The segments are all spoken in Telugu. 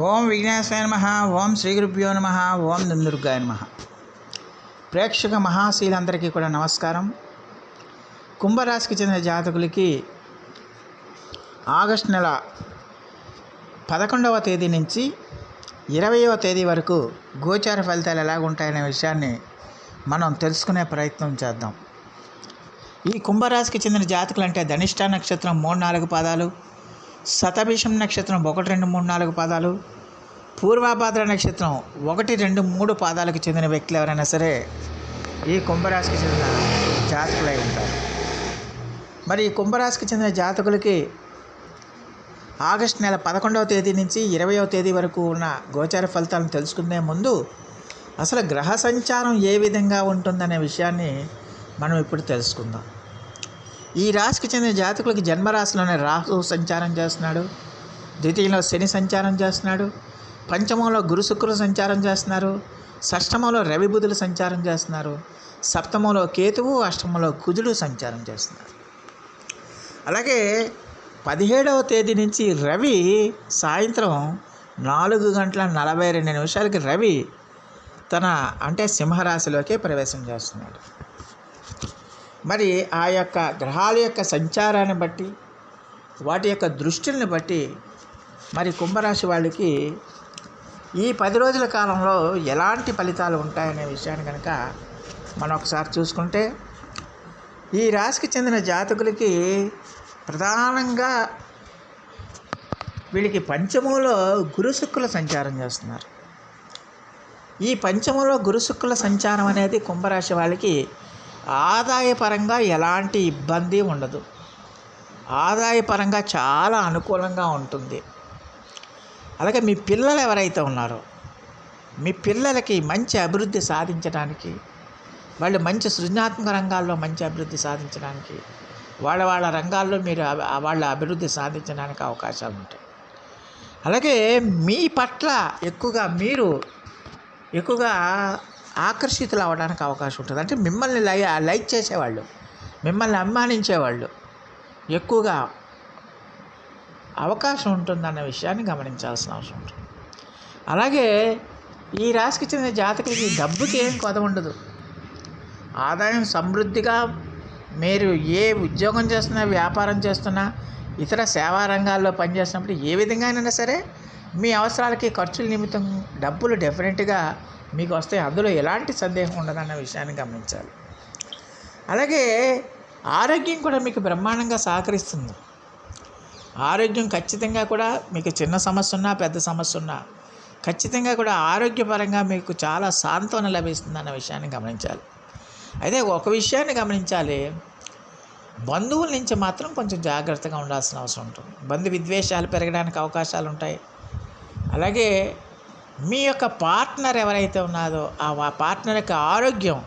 ఓం విఘ్నేశాయ నమ ఓం శ్రీ గురుభ్యో నమ ఓం దుర్గాయ నమ. ప్రేక్షక మహాశీలందరికీ కూడా నమస్కారం. కుంభరాశికి చెందిన జాతకులకి ఆగస్ట్ నెల పదకొండవ తేదీ నుంచి ఇరవయవ తేదీ వరకు గోచార ఫలితాలు ఎలాగుంటాయనే విషయాన్ని మనం తెలుసుకునే ప్రయత్నం చేద్దాం. ఈ కుంభరాశికి చెందిన జాతకులు అంటే ధనిష్ట నక్షత్రం మూడు నాలుగు పాదాలు శతభిషం నక్షత్రం ఒకటి రెండు మూడు నాలుగు పాదాలు. పూర్వాభాద్ర నక్షత్రం ఒకటి రెండు మూడు పాదాలకు చెందిన వ్యక్తులు ఎవరైనా సరే ఈ కుంభరాశికి చెందిన జాతకులై ఉంటారు. మరి ఈ కుంభరాశికి చెందిన జాతకులకి ఆగస్టు నెల పదకొండవ తేదీ నుంచి ఇరవయవ తేదీ వరకు ఉన్న గోచార ఫలితాలను తెలుసుకునే ముందు అసలు గ్రహ సంచారం ఏ విధంగా ఉంటుందనే విషయాన్ని మనం ఇప్పుడు తెలుసుకుందాం. ఈ రాశికి చెందిన జాతకులకి జన్మరాశిలోనే రాహు సంచారం చేస్తున్నాడు. ద్వితీయంలో శని సంచారం చేస్తున్నాడు. పంచమంలో గురు శుక్రులు సంచారం చేస్తున్నారు. షష్టమంలో రవి బుధులు సంచారం చేస్తున్నారు. సప్తమంలో కేతువు అష్టమంలో కుజుడు సంచారం చేస్తున్నారు. అలాగే పదిహేడవ తేదీ నుంచి రవి సాయంత్రం నాలుగు గంటల నలభై రెండు నిమిషాలకి రవి తన అంటే సింహరాశిలోకి ప్రవేశం చేస్తున్నాడు. మరి ఆ యొక్క గ్రహాల యొక్క సంచారాన్ని బట్టి వాటి యొక్క దృష్టిని బట్టి మరి కుంభరాశి వాళ్ళకి ఈ పది రోజుల కాలంలో ఎలాంటి ఫలితాలు ఉంటాయనే విషయాన్ని కనుక మనం ఒకసారి చూసుకుంటే ఈ రాశికి చెందిన జాతకులకి ప్రధానంగా వీళ్ళకి పంచమంలో గురుశుక్కుల సంచారం చేస్తున్నారు. ఈ పంచమంలో గురుశుక్కుల సంచారం అనేది కుంభరాశి వాళ్ళకి ఆదాయపరంగా ఎలాంటి ఇబ్బంది ఉండదు. ఆదాయపరంగా చాలా అనుకూలంగా ఉంటుంది. అలాగే మీ పిల్లలు ఎవరైతే ఉన్నారో మీ పిల్లలకి మంచి అభివృద్ధి సాధించడానికి వాళ్ళు మంచి సృజనాత్మక రంగాల్లో మంచి అభివృద్ధి సాధించడానికి వాళ్ళ వాళ్ళ రంగాల్లో మీరు వాళ్ళ అభివృద్ధి సాధించడానికి అవకాశాలు ఉంటాయి. అలాగే మీ పట్ల ఎక్కువగా మీరు ఎక్కువగా ఆకర్షితులు అవ్వడానికి అవకాశం ఉంటుంది. అంటే మిమ్మల్ని లై లైక్ చేసేవాళ్ళు మిమ్మల్ని అభిమానించేవాళ్ళు ఎక్కువగా అవకాశం ఉంటుందన్న విషయాన్ని గమనించాల్సిన అవసరం ఉంటుంది. అలాగే ఈ రాశికి చెందిన జాతకులకి డబ్బుకి ఏం కొద ఉండదు. ఆదాయం సమృద్ధిగా మీరు ఏ ఉద్యోగం చేస్తున్నా వ్యాపారం చేస్తున్నా ఇతర సేవా రంగాల్లో పనిచేస్తున్నప్పుడు ఏ విధంగా అయినా సరే మీ అవసరాలకి ఖర్చుల నిమిత్తం డబ్బులు డెఫినెట్గా మీకు వస్తాయి అందులో ఎలాంటి సందేహం ఉండదన్న విషయాన్ని గమనించాలి. అలాగే ఆరోగ్యం కూడా మీకు బ్రహ్మాండంగా సహకరిస్తుంది. ఆరోగ్యం ఖచ్చితంగా కూడా మీకు చిన్న సమస్య ఉన్నా పెద్ద సమస్య ఉన్నా ఖచ్చితంగా కూడా ఆరోగ్యపరంగా మీకు చాలా సాంత్వన లభిస్తుంది అన్న విషయాన్ని గమనించాలి. అయితే ఒక విషయాన్ని గమనించాలి. బంధువుల నుంచి మాత్రం కొంచెం జాగ్రత్తగా ఉండాల్సిన అవసరం ఉంటుంది. బంధు విద్వేషాలు పెరగడానికి అవకాశాలు ఉంటాయి అలాగే మీ యొక్క పార్ట్నర్ ఎవరైతే ఉన్నారో ఆ పార్ట్నర్ యొక్క ఆరోగ్యం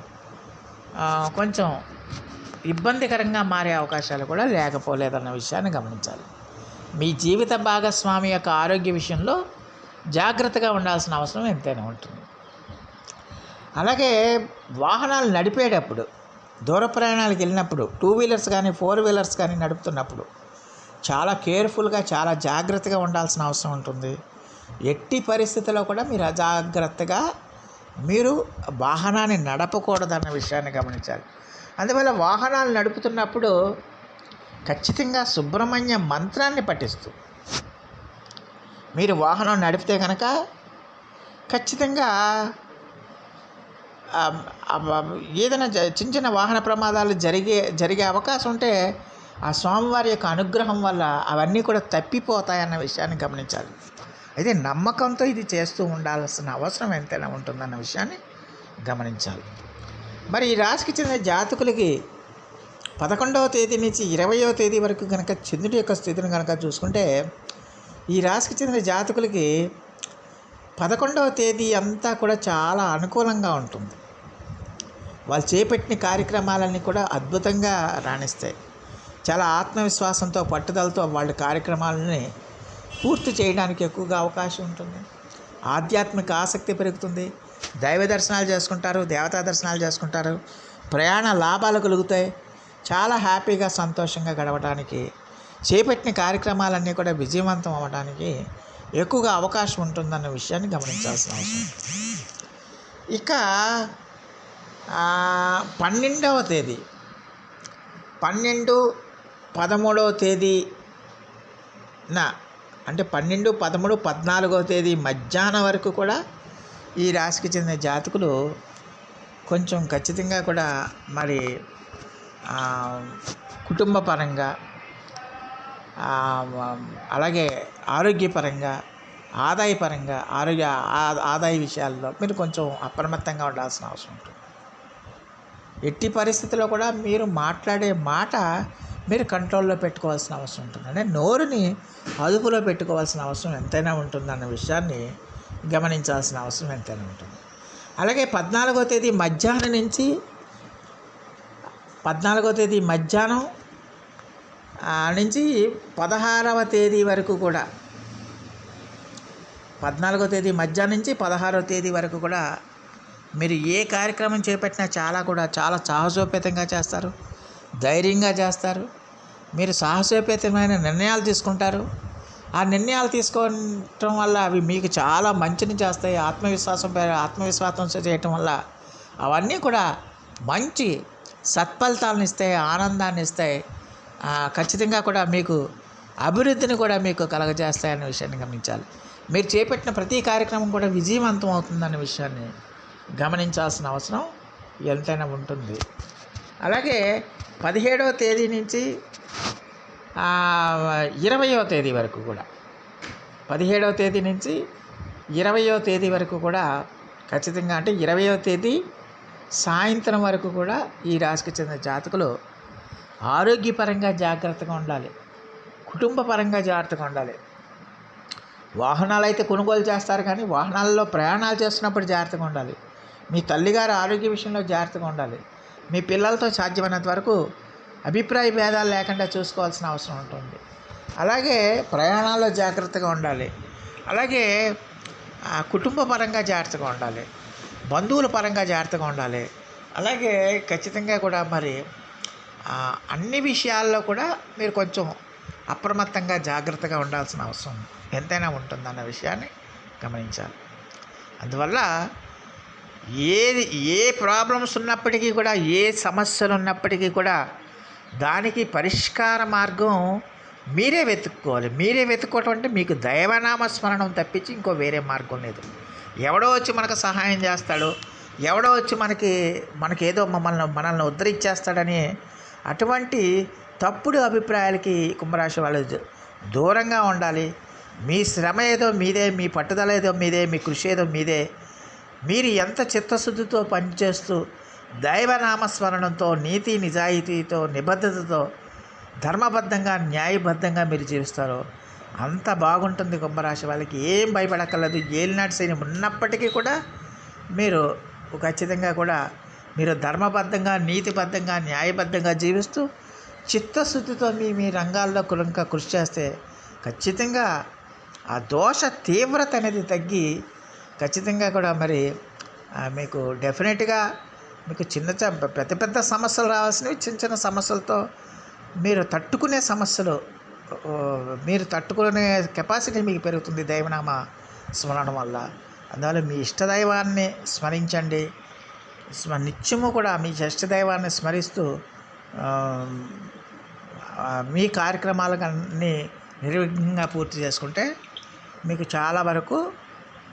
కొంచెం ఇబ్బందికరంగా మారే అవకాశాలు కూడా లేకపోలేదన్న విషయాన్ని గమనించాలి. మీ జీవిత భాగస్వామి యొక్క ఆరోగ్య విషయంలో జాగ్రత్తగా ఉండాల్సిన అవసరం ఎంతైనా ఉంటుంది. అలాగే వాహనాలు నడిపేటప్పుడు దూర ప్రయాణాలకు వెళ్ళినప్పుడు టూ వీలర్స్ కానీ ఫోర్ వీలర్స్ కానీ నడుపుతున్నప్పుడు చాలా కేర్ఫుల్గా చాలా జాగ్రత్తగా ఉండాల్సిన అవసరం ఉంటుంది. ఎట్టి పరిస్థితుల్లో కూడా మీరు అజాగ్రత్తగా మీరు వాహనాన్ని నడపకూడదన్న విషయాన్ని గమనించాలి. అందువల్ల వాహనాలు నడుపుతున్నప్పుడు ఖచ్చితంగా సుబ్రహ్మణ్య మంత్రాన్ని పఠిస్తూ మీరు వాహనం నడిపితే కనుక ఖచ్చితంగా ఏదైనా జ- చిన్న చిన్న వాహన ప్రమాదాలు జరిగే జరిగే అవకాశం ఉంటే ఆ స్వామివారి యొక్క అనుగ్రహం వల్ల అవన్నీ కూడా తప్పిపోతాయన్న విషయాన్ని గమనించాలి. అయితే నమ్మకంతో ఇది చేస్తూ ఉండాల్సిన అవసరం ఎంతైనా ఉంటుందన్న విషయాన్ని గమనించాలి. మరి ఈ రాశికి చెందిన జాతకులకి పదకొండవ తేదీ నుంచి ఇరవయో తేదీ వరకు కనుక చంద్రుడి యొక్క స్థితిని కనుక చూసుకుంటే ఈ రాశికి చెందిన జాతకులకి పదకొండవ తేదీ అంతా కూడా చాలా అనుకూలంగా ఉంటుంది. వాళ్ళు చేపట్టిన కార్యక్రమాలన్నీ కూడా అద్భుతంగా రాణిస్తాయి. చాలా ఆత్మవిశ్వాసంతో పట్టుదలతో వాళ్ళ కార్యక్రమాలని పూర్తి చేయడానికి ఎక్కువగా అవకాశం ఉంటుంది. ఆధ్యాత్మిక ఆసక్తి పెరుగుతుంది. దైవ దర్శనాలు చేసుకుంటారు దేవతా దర్శనాలు చేసుకుంటారు. ప్రయాణ లాభాలు కలుగుతాయి. చాలా హ్యాపీగా సంతోషంగా గడవడానికి చేపట్టిన కార్యక్రమాలన్నీ కూడా విజయవంతం అవ్వడానికి ఎక్కువగా అవకాశం ఉంటుందన్న విషయాన్ని గమనించాల్సిన అవసరం. ఇక పన్నెండవ తేదీ. పన్నెండు పదమూడవ తేదీన అంటే పన్నెండు పదమూడు పద్నాలుగో తేదీ మధ్యాహ్నం వరకు కూడా ఈ రాశికి చెందిన జాతకులు కొంచెం ఖచ్చితంగా కూడా మరి కుటుంబపరంగా అలాగే ఆరోగ్యపరంగా ఆదాయపరంగా ఆరోగ్య ఆ- ఆదాయ విషయాల్లో మీరు కొంచెం అప్రమత్తంగా ఉండాల్సిన అవసరం ఉంటుంది. ఎట్టి పరిస్థితుల్లో కూడా మీరు మాట్లాడే మాట మీరు కంట్రోల్లో పెట్టుకోవాల్సిన అవసరం ఉంటుంది. అంటే నోరుని అదుపులో పెట్టుకోవాల్సిన అవసరం ఎంతైనా ఉంటుందన్న విషయాన్ని గమనించాల్సిన అవసరం ఎంతైనా ఉంటుంది. అలాగే పద్నాలుగో తేదీ మధ్యాహ్నం నుంచి పద్నాలుగో తేదీ మధ్యాహ్నం నుంచి పదహారవ తేదీ వరకు కూడా పద్నాలుగో తేదీ మధ్యాహ్నం నుంచి పదహారవ తేదీ వరకు కూడా మీరు ఏ కార్యక్రమం చేపట్టినా చాలా కూడా చాలా సాహసోపేతంగా చేస్తారు. ధైర్యంగా చేస్తారు. మీరు సాహసోపేతమైన నిర్ణయాలు తీసుకుంటారు. ఆ నిర్ణయాలు తీసుకోవటం వల్ల అవి మీకు చాలా మంచిని చేస్తాయి. ఆత్మవిశ్వాసం ఆత్మవిశ్వాసం చేయటం వల్ల అవన్నీ కూడా మంచి సత్ఫలితాలను ఇస్తాయి ఆనందాన్ని ఇస్తాయి. ఖచ్చితంగా కూడా మీకు అభివృద్ధిని కూడా మీకు కలగజేస్తాయన్న విషయాన్ని గమనించాలి. మీరు చేపట్టిన ప్రతి కార్యక్రమం కూడా విజయవంతం అవుతుందన్న విషయాన్ని గమనించాల్సిన అవసరం ఎంతైనా ఉంటుంది. అలాగే పదిహేడవ తేదీ నుంచి ఇరవయో ఇరవయవ తేదీ వరకు కూడా. పదిహేడవ తేదీ నుంచి ఇరవయో తేదీ వరకు కూడా ఖచ్చితంగా అంటే ఇరవయవ తేదీ సాయంత్రం వరకు కూడా ఈ రాశికి చెందిన జాతకులు ఆరోగ్యపరంగా జాగ్రత్తగా ఉండాలి. కుటుంబ పరంగా జాగ్రత్తగా ఉండాలి. వాహనాలు అయితే కొనుగోలు చేస్తారు కానీ వాహనాల్లో ప్రయాణాలు చేస్తున్నప్పుడు జాగ్రత్తగా ఉండాలి. మీ తల్లిగారు ఆరోగ్య విషయంలో జాగ్రత్తగా ఉండాలి. మీ పిల్లలతో సాధ్యమైనంత వరకు అభిప్రాయ భేదాలు లేకుండా చూసుకోవాల్సిన అవసరం ఉంటుంది. అలాగే ప్రయాణాల్లో జాగ్రత్తగా ఉండాలి. అలాగే కుటుంబ పరంగా జాగ్రత్తగా ఉండాలి. బంధువుల పరంగా జాగ్రత్తగా ఉండాలి. అలాగే ఖచ్చితంగా కూడా మరి అన్ని విషయాల్లో కూడా మీరు కొంచెం అప్రమత్తంగా జాగ్రత్తగా ఉండాల్సిన అవసరం ఎంతైనా ఉంటుందన్న విషయాన్ని గమనించాలి. అందువల్ల ఏది ఏ ప్రాబ్లమ్స్ ఉన్నప్పటికీ కూడా ఏ సమస్యలు ఉన్నప్పటికీ కూడా దానికి పరిష్కార మార్గం మీరే వెతుక్కోవాలి. మీరే వెతుక్కోవటం అంటే మీకు దైవనామ స్మరణం తప్పించి ఇంకో వేరే మార్గం లేదు. ఎవడో వచ్చి మనకు సహాయం చేస్తాడు ఎవడో వచ్చి మనకి మనకి ఏదో మమ్మల్ని మనల్ని ఉద్ధరించేస్తాడని అటువంటి తప్పుడు అభిప్రాయాలకి కుంభరాశి వాళ్ళు దూరంగా ఉండాలి. మీ శ్రమ ఏదో మీదే మీ పట్టుదల ఏదో మీదే మీ కృషి ఏదో మీదే. మీరు ఎంత చిత్తశుద్ధితో పనిచేస్తూ దైవనామస్మరణంతో నీతి నిజాయితీతో నిబద్ధతతో ధర్మబద్ధంగా న్యాయబద్ధంగా మీరు జీవిస్తారో అంత బాగుంటుంది కుంభరాశి వాళ్ళకి. ఏం భయపడక్కర్లేదు. ఏలినాటి శని ఉన్నప్పటికీ కూడా మీరు ఖచ్చితంగా కూడా మీరు ధర్మబద్ధంగా నీతిబద్ధంగా న్యాయబద్ధంగా జీవిస్తూ చిత్తశుద్ధితో మీ మీ రంగాల్లో కులంక కృషి చేస్తే ఖచ్చితంగా ఆ దోష తీవ్రత అనేది తగ్గి ఖచ్చితంగా కూడా మరి మీకు డెఫినెట్గా మీకు చిన్న పెద్ద పెద్ద సమస్యలు రావాల్సినవి చిన్న చిన్న సమస్యలతో మీరు తట్టుకునే సమస్యలు మీరు తట్టుకునే కెపాసిటీ మీకు పెరుగుతుంది దైవనామ స్మరణం వల్ల. అందువల్ల మీ ఇష్టదైవాన్ని స్మరించండి. స్మ నిత్యము కూడా మీ ఇష్టదైవాన్ని స్మరిస్తూ మీ కార్యక్రమాలన్నీ నిర్విఘ్నంగా పూర్తి చేసుకుంటే మీకు చాలా వరకు